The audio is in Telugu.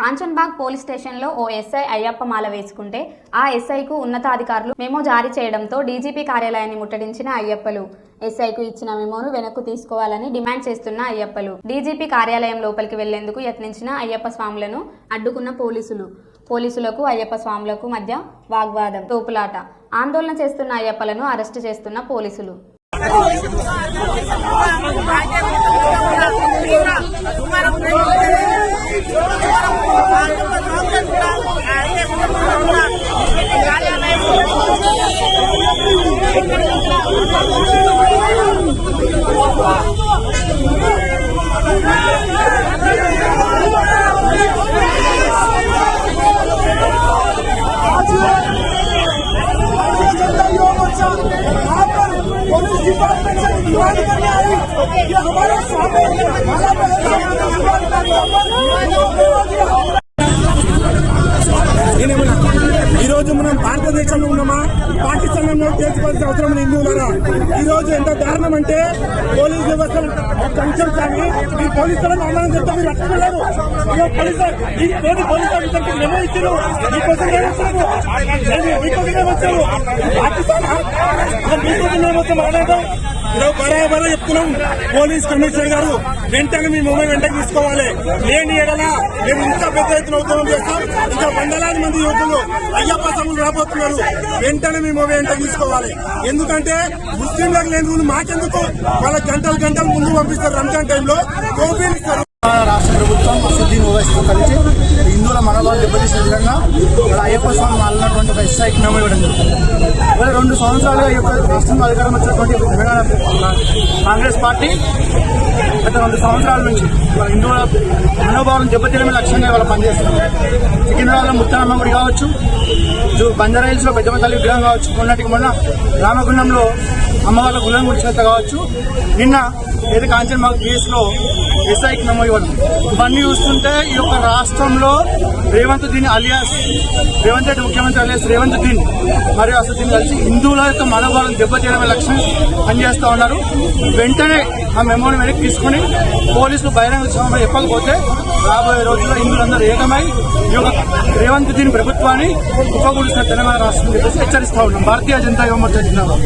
కాంచన్బాగ్ పోలీస్ స్టేషన్లో ఓ ఎస్ఐ అయ్యప్ప మాల వేసుకుంటే ఆ ఎస్ఐకు ఉన్నతాధికారులు మెమో జారీ చేయడంతో డీజీపీ కార్యాలయాన్ని ముట్టడించిన అయ్యప్పలు. ఎస్ఐకు ఇచ్చిన మెమోను వెనక్కు తీసుకోవాలని డిమాండ్ చేస్తున్న అయ్యప్పలు. డీజీపీ కార్యాలయం లోపలికి వెళ్ళేందుకు యత్నించిన అయ్యప్ప స్వాములను అడ్డుకున్న పోలీసులు. పోలీసులకు అయ్యప్ప స్వాములకు మధ్య వాగ్వాదం. తోపులాట. ఆందోళన చేస్తున్న అయ్యప్పలను అరెస్టు చేస్తున్న పోలీసులు. पुलिस डिपार्टमेंट से डिमांड करने आई ये हमारे सामने हमारा మనం భారతదేశంలో ఉన్నామా? పాకిస్తాన్లో చేసుకోవాల్సిన అవసరం ఉంది. హిందువులారా ఈ రోజు ఎంత దారుణం అంటే పోలీస్ వ్యవస్థలు టెన్షన్ కానీ ఈ పోలీసులను ఆందోళన చెప్తే మీరు అట్టుకోలేదు పోలీసు ఈ తోటి పోలీసు ఆఫీసర్కి ఇచ్చారు. మీకోసం వచ్చారు మీకోసమే వచ్చారు పాకిస్తాన్ మీకోసం వచ్చాము మాట్లాడడం ఈరోజు బరాబరా చెప్తున్నాం. పోలీస్ కమిషనర్ గారు వెంటనే మీ మొబైల్ వెంటనే తీసుకోవాలి. లేని ఎడలా మేము ఇంకా పెద్ద ఎత్తున ఉద్యమం చేస్తాం. ఇంకా వందలాది మంది యువకులు అయ్యప్ప సములు రాబోతున్నారు. వెంటనే మేము మొబైల్ వెంటనే తీసుకోవాలి. ఎందుకంటే ముస్లింలకు లేని రూల్ మాకెందుకు? వాళ్ళ గంటలు గంటలు ముందు పంపిస్తారు రంజాన్ టైంలో. టోపీలు ఇస్తారు. రాష్ట్ర ప్రభుత్వం అసదుద్దీన్ కలిసి హిందువుల మనోభావం దెబ్బతీసే విధంగా ఇక్కడ అయ్యప్ప స్వామి మాలినటువంటి ఒక ఎస్ఐకి నమ్మ ఇవ్వడం జరిగింది. ఇవాళ రెండు సంవత్సరాలుగా ఈ యొక్క రాష్ట్రంలో అధికారం వచ్చినటువంటి తెలంగాణ కాంగ్రెస్ పార్టీ గత రెండు సంవత్సరాల నుంచి మన హిందువుల మనోభావం దెబ్బతీయడమే లక్ష్యంగా ఇవాళ పనిచేస్తున్నారు. సికింద్రాబాద్లో ముత్తానమ్మ గుడి కావచ్చు జూ- బంజారా పెద్ద పెద్దమ్మ తల్లి విగ్రహం కావచ్చు మొన్నటికి మొన్న రామగుండంలో అమ్మవార్ల గులం గుడిచేత కావచ్చు. నిన్న ఏదో కాంచన్ మాకు కేసులో ఎస్ఐకి నమో ఇవ్వడం. ఇవన్నీ చూస్తుంటే ఈ యొక్క రాష్ట్రంలో రేవంత్ దీన్ అలియాస్ రేవంత్ రెడ్డి ముఖ్యమంత్రి అలియాస్ రేవంత్ దీన్. మరియు అసలు కలిసి హిందువుల యొక్క మనోభావం దెబ్బతీయడమే లక్ష్యం పనిచేస్తా ఉన్నారు. వెంటనే ఆ మెమోని వెనక్కి తీసుకుని పోలీసులు బహిరంగ సభ చెప్పకపోతే రాబోయే రోజుల్లో హిందువులందరూ ఏకమై ఈ యొక్క రేవంత్ దీన్ ప్రభుత్వాన్ని ఉపకూడిస్తున్న తెలంగాణ రాష్ట్రం చెప్పేసి హెచ్చరిస్తా ఉన్నాం. భారతీయ జనతా యువ జిల్లాలో